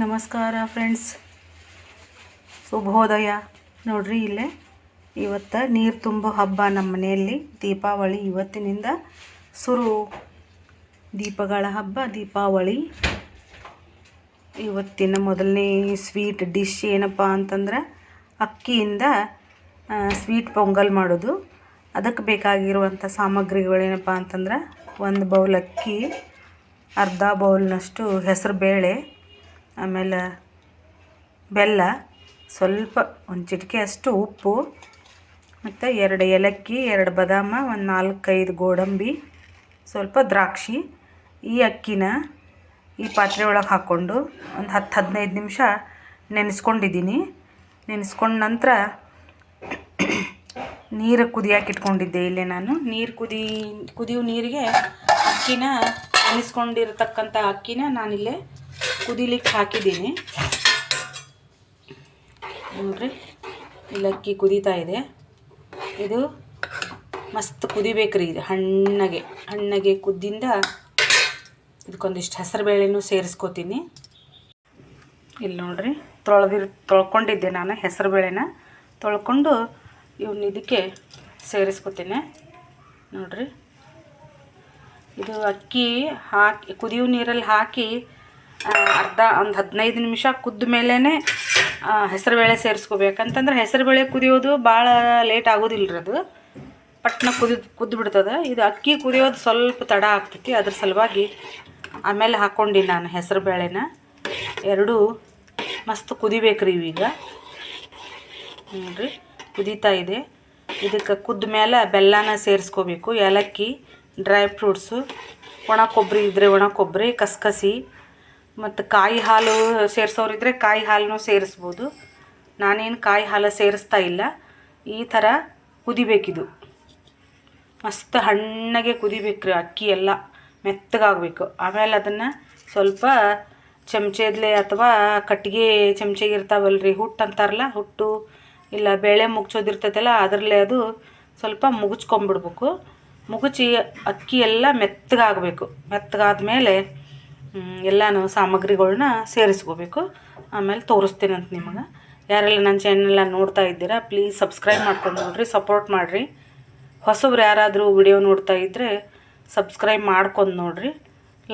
ನಮಸ್ಕಾರ ಫ್ರೆಂಡ್ಸ್. ಶುಭೋದಯ. ನೋಡ್ರಿ ಇಲ್ಲೇ ಇವತ್ತು ನೀರು ತುಂಬೋ ಹಬ್ಬ ನಮ್ಮ ಮನೆಯಲ್ಲಿ. ದೀಪಾವಳಿ ಇವತ್ತಿನಿಂದ ಸುರು ದೀಪಗಳ ಹಬ್ಬ, ದೀಪಾವಳಿ. ಇವತ್ತಿನ ಮೊದಲನೇ ಸ್ವೀಟ್ ಡಿಶ್ ಏನಪ್ಪ ಅಂತಂದ್ರೆ ಅಕ್ಕಿಯಿಂದ ಸ್ವೀಟ್ ಪೊಂಗಲ್ ಮಾಡೋದು. ಅದಕ್ಕೆ ಬೇಕಾಗಿರುವಂಥ ಸಾಮಗ್ರಿಗಳೇನಪ್ಪ ಅಂತಂದ್ರೆ ಒಂದು ಬೌಲ್ ಅಕ್ಕಿ, ಅರ್ಧ ಬೌಲ್ನಷ್ಟು ಹೆಸರು ಬೇಳೆ ಆಮೇಲೆ ಬೆಲ್ಲ, ಸ್ವಲ್ಪ ಒಂದು ಚಿಟಿಕೆ ಅಷ್ಟು ಉಪ್ಪು, ಮತ್ತು ಎರಡು ಏಲಕ್ಕಿ, ಎರಡು ಬದಾಮ, ಒಂದು ನಾಲ್ಕೈದು ಗೋಡಂಬಿ, ಸ್ವಲ್ಪ ದ್ರಾಕ್ಷಿ, ಈ ಅಕ್ಕಿನ ಈ ಪಾತ್ರೆ ಒಳಗೆ ಹಾಕ್ಕೊಂಡು ಒಂದು ಹತ್ತು ಹದಿನೈದು ನಿಮಿಷ ನೆನೆಸ್ಕೊಂಡಿದ್ದೀನಿ. ನೆನೆಸ್ಕೊಂಡ ನಂತರ ನೀರು ಕುದಿಯಾಕೆ ಇಟ್ಕೊಂಡಿದ್ದೆ ಇಲ್ಲೇ ನಾನು. ನೀರು ಕುದಿ, ಕುದಿಯೋ ನೀರಿಗೆ ಅಕ್ಕಿನ ನೆನೆಸ್ಕೊಂಡಿರತಕ್ಕಂಥ ಅಕ್ಕಿನ ನಾನಿಲ್ಲೇ ಕುದಿಲಿಕ್ಕೆ ಹಾಕಿದ್ದೀನಿ. ನೋಡ್ರಿ, ಇಲ್ಲಕ್ಕಿ ಕುದೀತಾ ಇದೆ. ಇದು ಮಸ್ತ್ ಕುದಿಬೇಕ್ರಿ, ಇದು ಹಣ್ಣಗೆ. ಹಣ್ಣಗೆ ಕುದ್ದಿಂದ ಇದಕ್ಕೊಂದಿಷ್ಟು ಹೆಸರು ಬೇಳೆನೂ ಸೇರಿಸ್ಕೋತೀನಿ. ಇಲ್ಲಿ ನೋಡ್ರಿ, ತೊಳೆದಿರ್, ತೊಳ್ಕೊಂಡಿದ್ದೆ ನಾನು ಹೆಸರು ಬೇಳೆನ ತೊಳ್ಕೊಂಡು ಇವನ್ನ ಇದಕ್ಕೆ ಸೇರಿಸ್ಕೊತೀನಿ. ನೋಡ್ರಿ, ಇದು ಅಕ್ಕಿ ಹಾಕಿ, ಕುದಿಯೋ ನೀರಲ್ಲಿ ಹಾಕಿ ಅರ್ಧ ಒಂದು ಹದಿನೈದು ನಿಮಿಷ ಕುದ್ದ ಮೇಲೇ ಹೆಸರುಬೇಳೆ ಸೇರಿಸ್ಕೋಬೇಕಂತಂದ್ರೆ ಹೆಸರುಬೇಳೆ ಕುದಿಯೋದು ಭಾಳ ಲೇಟ್ ಆಗೋದಿಲ್ಲ ರೀ ಅದು. ಪಟ್ನ ಕುದಿ ಕುದ್ದು ಬಿಡ್ತದೆ ಇದು ಅಕ್ಕಿ ಕುದಿಯೋದು ಸ್ವಲ್ಪ ತಡ ಆಗ್ತೈತಿ. ಅದ್ರ ಸಲುವಾಗಿ ಆಮೇಲೆ ಹಾಕ್ಕೊಂಡಿ ನಾನು ಹೆಸರುಬೇಳೆನ ಎರಡೂ ಮಸ್ತ್ ಕುದಿಬೇಕ್ರಿ ಇವೀಗ ನೋಡ್ರಿ, ಕುದೀತಾ ಇದೆ. ಇದಕ್ಕೆ ಕುದ್ದ ಮೇಲೆ ಬೆಲ್ಲನ ಸೇರಿಸ್ಕೋಬೇಕು. ಏಲಕ್ಕಿ, ಡ್ರೈ ಫ್ರೂಟ್ಸು, ಒಣ ಕೊಬ್ಬರಿ ಇದ್ದರೆ ಒಣ ಕೊಬ್ಬರಿ ಕಸ್ಕಸಿ ಮತ್ತು ಕಾಯಿ ಹಾಲು ಸೇರಿಸೋರಿದ್ರೆ ಕಾಯಿ ಹಾಲನ್ನು ಸೇರಿಸ್ಬೋದು. ನಾನೇನು ಕಾಯಿ ಹಾಲು ಸೇರಿಸ್ತಾ ಇಲ್ಲ. ಈ ಥರ ಕುದಿಬೇಕಿದು. ಮಸ್ತ್ ಹಣ್ಣಗೆ ಕುದಿಬೇಕ್ರಿ ಅಕ್ಕಿ ಎಲ್ಲ. ಮೆತ್ತಗಾಗಬೇಕು. ಆಮೇಲೆ ಅದನ್ನು ಸ್ವಲ್ಪ ಚಮಚದಲೆ ಅಥವಾ ಕಟ್ಟಿಗೆ ಚಮಚೆ ಇರ್ತಾವಲ್ರಿ ಹುಟ್ಟು ಅಂತಾರಲ್ಲ, ಹುಟ್ಟು ಇಲ್ಲ ಬೇಳೆ ಮುಗ್ಚೋದಿರ್ತೈತಲ್ಲ ಅದರಲ್ಲೇ ಅದು ಸ್ವಲ್ಪ ಮುಗುಚ್ಕೊಂಬಿಡ್ಬೇಕು. ಮುಗುಚಿ ಅಕ್ಕಿ ಎಲ್ಲ ಮೆತ್ತಗಾಗಬೇಕು. ಮೆತ್ತಗಾದ್ಮೇಲೆ ಎಲ್ಲನೂ ಸಾಮಗ್ರಿಗಳನ್ನ ಸೇರಿಸ್ಕೋಬೇಕು. ಆಮೇಲೆ ತೋರಿಸ್ತೀನಿ ಅಂತ ನಿಮಗೆ. ಯಾರೆಲ್ಲ ನನ್ನ ಚಾನೆಲ್ನ ನೋಡ್ತಾ ಇದ್ದೀರಾ ಪ್ಲೀಸ್ ಸಬ್ಸ್ಕ್ರೈಬ್ ಮಾಡ್ಕೊಂಡು ನೋಡ್ರಿ ಸಪೋರ್ಟ್ ಮಾಡಿರಿ. ಹೊಸಬ್ರು ಯಾರಾದರೂ ವಿಡಿಯೋ ನೋಡ್ತಾ ಇದ್ದರೆ ಸಬ್ಸ್ಕ್ರೈಬ್ ಮಾಡ್ಕೊಂಡು ನೋಡಿರಿ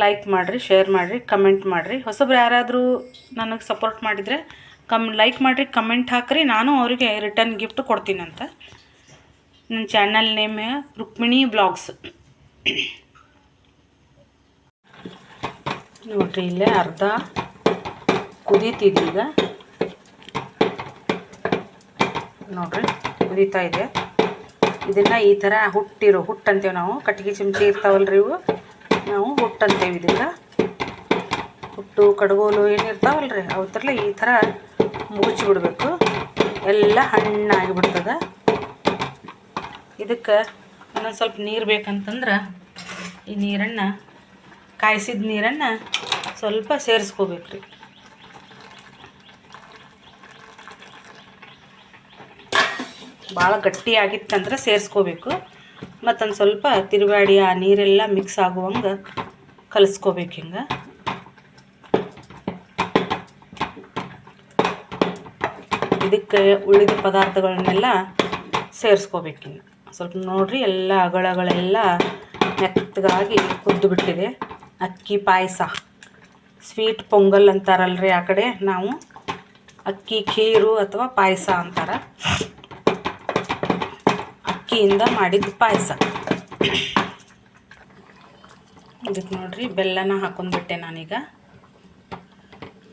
ಲೈಕ್ ಮಾಡಿರಿ ಶೇರ್ ಮಾಡಿರಿ ಕಮೆಂಟ್ ಮಾಡಿರಿ. ಹೊಸಬ್ರು ಯಾರಾದರೂ ನನಗೆ ಸಪೋರ್ಟ್ ಮಾಡಿದರೆ ಕಮ್ ಲೈಕ್ ಮಾಡಿರಿ ಕಮೆಂಟ್ ಹಾಕ್ರಿ. ನಾನು ಅವರಿಗೆ ರಿಟರ್ನ್ ಗಿಫ್ಟ್ ಕೊಡ್ತೀನಂತ. ನನ್ನ ಚಾನಲ್ ನೇಮ್ ರುಕ್ಮಿಣಿ ಬ್ಲಾಗ್ಸ್ ನೋಡ್ರಿ, ಇಲ್ಲೇ ಅರ್ಧ ಕುದೀತಿದ್ದೀಗ. ನೋಡ್ರಿ, ಕುದೀತಾ ಇದೆ. ಇದನ್ನು ಈ ಥರ ಹುಟ್ಟಿರೋ ಹುಟ್ಟಂತೇವೆ ನಾವು. ಕಟ್ಟಿಗೆ ಚಿಮ್ಚಿ ಇರ್ತಾವಲ್ರಿ ಇವು. ನಾವು ಹುಟ್ಟಂತೇವೆ ಇದಕ್ಕೆ. ಹುಟ್ಟು, ಕಡಗೋಲು ಏನಿರ್ತಾವಲ್ರಿ ಅವತ್ರಲ್ಲ ಈ ಥರ ಬಿಡಬೇಕು. ಎಲ್ಲ ಹಣ್ಣಾಗಿಬಿಡ್ತದೆ ಇದಕ್ಕೆ ಇನ್ನೊಂದು ಸ್ವಲ್ಪ ನೀರು ಬೇಕಂತಂದ್ರೆ ಈ ನೀರನ್ನು ಕಾಯಿಸಿದ ನೀರನ್ನು ಸ್ವಲ್ಪ ಸೇರಿಸ್ಕೋಬೇಕು ರೀ ಭಾಳ ಗಟ್ಟಿ ಆಗಿತ್ತಂದ್ರೆ ಸೇರಿಸ್ಕೋಬೇಕು. ಮತ್ತೊಂದು ಸ್ವಲ್ಪ ತಿರುಗಾಡಿ ಆ ನೀರೆಲ್ಲ ಮಿಕ್ಸ್ ಆಗುವಂಗೆ ಕಲಿಸ್ಕೋಬೇಕು ಹಿಂಗೆ. ಇದಕ್ಕೆ ಉಳಿದ ಪದಾರ್ಥಗಳನ್ನೆಲ್ಲ ಸೇರಿಸ್ಕೋಬೇಕಿನ್ನು ಸ್ವಲ್ಪ ನೋಡಿರಿ ಎಲ್ಲ ಅಗಳಗಳೆಲ್ಲ ಮೆತ್ತಗಾಗಿ ಕುದ್ದು ಬಿಟ್ಟಿದೆ ಅಕ್ಕಿ ಪಾಯಸ. ಸ್ವೀಟ್ ಪೊಂಗಲ್ ಅಂತಾರಲ್ರಿ ಆ ಕಡೆ. ನಾವು ಅಕ್ಕಿ, ಖೀರು ಅಥವಾ ಪಾಯಸ ಅಂತಾರೆ. ಅಕ್ಕಿಯಿಂದ ಮಾಡಿದ ಪಾಯಸ. ಇದಕ್ಕೆ ನೋಡ್ರಿ, ಬೆಲ್ಲನ ಹಾಕೊಂಡ್ಬಿಟ್ಟೆ ನಾನೀಗ.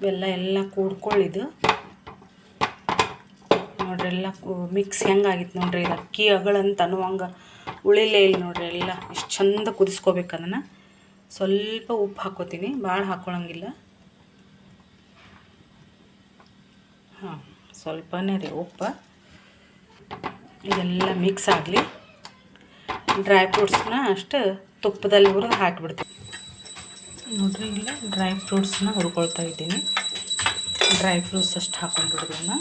ಬೆಲ್ಲ ಎಲ್ಲ ಕೂಡ್ಕೊಳ್ಳಿದು ನೋಡ್ರಿ, ಎಲ್ಲ ಮಿಕ್ಸ್ ಹೆಂಗಾಗಿತ್ತು ನೋಡ್ರಿ ಇದು ಅಕ್ಕಿ ಅಗಳಂತ ಅನ್ನುವಂಗೆ ಉಳಿಲೇ ಇಲ್ಲ ನೋಡ್ರಿ ಎಲ್ಲ. ಇಷ್ಟು ಚಂದ ಕುದಿಸ್ಕೋಬೇಕು ಅದನ್ನು. ಸ್ವಲ್ಪ ಉಪ್ಪು ಹಾಕ್ಕೋತೀನಿ. ಭಾಳ ಹಾಕ್ಕೊಳಂಗಿಲ್ಲ ಹಾಂ, ಸ್ವಲ್ಪನೇ ರೀ ಉಪ್ಪು. ಇದೆಲ್ಲ ಮಿಕ್ಸ್ ಆಗಲಿ. ಡ್ರೈ ಫ್ರೂಟ್ಸ್ನ ಅಷ್ಟು ತುಪ್ಪದಲ್ಲಿ ಹುರಿದು ಹಾಕಿಬಿಡ್ತೀನಿ. ನೋಡ್ರಿ, ಇಲ್ಲ ಡ್ರೈ ಫ್ರೂಟ್ಸ್ನ ಹುರ್ಕೊಳ್ತಾ ಇದ್ದೀನಿ. ಡ್ರೈ ಫ್ರೂಟ್ಸ್ ಅಷ್ಟು ಹಾಕೊಂಡ್ಬಿಡೋದನ್ನ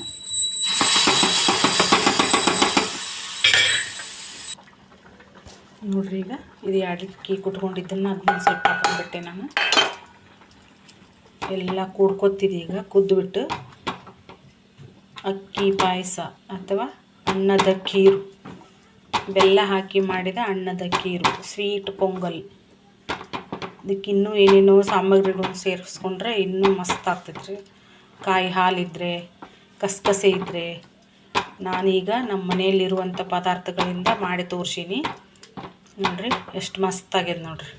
ನೋಡ್ರಿ ಈಗ ಇದು ಎರಡಕ್ಕಿ ಕುಟ್ಕೊಂಡಿದ್ದನ್ನು ಅದನ್ನ ಸೆಟ್ ಹಾಕೊಂಡ್ಬಿಟ್ಟೆ ನಾನು. ಎಲ್ಲ ಕೂಡ್ಕೊತಿದೆ ಈಗ, ಕುದ್ದುಬಿಟ್ಟು. ಅಕ್ಕಿ ಪಾಯಸ ಅಥವಾ ಅನ್ನದ ಕೀರು ಬೆಲ್ಲ ಹಾಕಿ ಮಾಡಿದ ಅನ್ನದ ಕೀರು ಸ್ವೀಟ್ ಪೊಂಗಲ್. ಇದಕ್ಕೆ ಇನ್ನೂ ಏನೇನೋ ಸಾಮಗ್ರಿಗಳು ಸೇರಿಸ್ಕೊಂಡ್ರೆ ಇನ್ನೂ ಮಸ್ತ್ ಆಗ್ತೈತ್ರಿ. ಕಾಯಿ ಹಾಲಿದ್ರೆ, ಕಸಕಸೆ ಇದ್ದರೆ ನಾನೀಗ ನಮ್ಮ ಮನೆಯಲ್ಲಿರುವಂಥ ಪದಾರ್ಥಗಳಿಂದ ಮಾಡಿ ತೋರ್ಸೀನಿ. ನೋಡ್ರಿ, ಎಷ್ಟು ಮಸ್ತ್ ಆಗ್ಯದ ನೋಡ್ರಿ.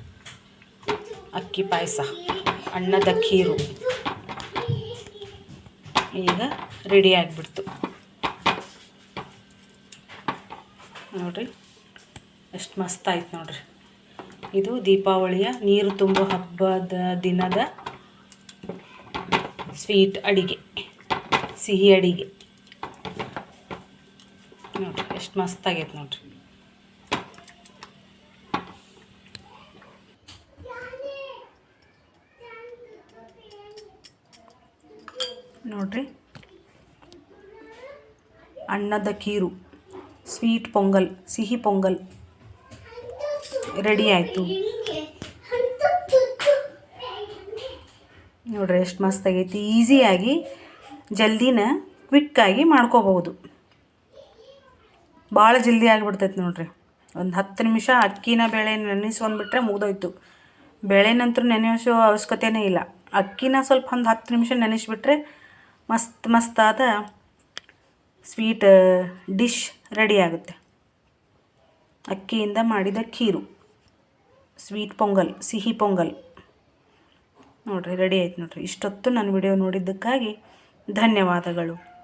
ಅಕ್ಕಿ ಪಾಯಸ, ಅನ್ನದ ಖೀರು. ಈಗ ರೆಡಿ ಆಗಿಬಿಡ್ತು. ನೋಡ್ರಿ, ಎಷ್ಟು ಮಸ್ತ್ ಆಯ್ತು ನೋಡ್ರಿ. ಇದು ದೀಪಾವಳಿಯ ನೀರು ತುಂಬ ಹಬ್ಬದ ದಿನದ ಸ್ವೀಟ್ ಅಡಿಗೆ, ಸಿಹಿ ಅಡಿಗೆ. ನೋಡ್ರಿ, ಎಷ್ಟು ಮಸ್ತ್ ಆಗೈತೆ ನೋಡ್ರಿ. ನೋಡ್ರಿ. ಅನ್ನದ ಕೀರು. ಸ್ವೀಟ್ ಪೊಂಗಲ್, ಸಿಹಿ ಪೊಂಗಲ್. ರೆಡಿ ಆಯಿತು. ನೋಡ್ರಿ ಎಷ್ಟು ಮಸ್ತ್ ಆಗೈತಿ. ಈಸಿಯಾಗಿ ಜಲ್ದಿನ ಕ್ವಿಕ್ಕಾಗಿ ಮಾಡ್ಕೋಬಹುದು. ಭಾಳ ಜಲ್ದಿ ಆಗಿಬಿಡ್ತೈತೆ ನೋಡ್ರಿ. ಒಂದು ಹತ್ತು ನಿಮಿಷ ಅಕ್ಕಿನ ಬೇಳೆ ನೆನೆಸ್ಕೊಂಡ್ಬಿಟ್ರೆ ಮುಗ್ದೋಯ್ತು. ಬೇಳೆನಂತೂ ನೆನೆಸೋ ಅವಶ್ಯಕತೆನೇ ಇಲ್ಲ. ಅಕ್ಕಿನ ಸ್ವಲ್ಪ ಒಂದು ಹತ್ತು ನಿಮಿಷ ನೆನೆಸ್ಬಿಟ್ರೆ ಮಸ್ತ್ ಮಸ್ತಾದ ಸ್ವೀಟ್ ಡಿಶ್ ರೆಡಿ ಆಗುತ್ತೆ. ಅಕ್ಕಿಯಿಂದ ಮಾಡಿದ ಖೀರು ಸ್ವೀಟ್ ಪೊಂಗಲ್, ಸಿಹಿ ಪೊಂಗಲ್. ನೋಡಿರಿ ರೆಡಿ ಆಯ್ತು ನೋಡಿರಿ. ಇಷ್ಟೊತ್ತು ನನ್ನ ವಿಡಿಯೋ ನೋಡಿದ್ದಕ್ಕಾಗಿ ಧನ್ಯವಾದಗಳು.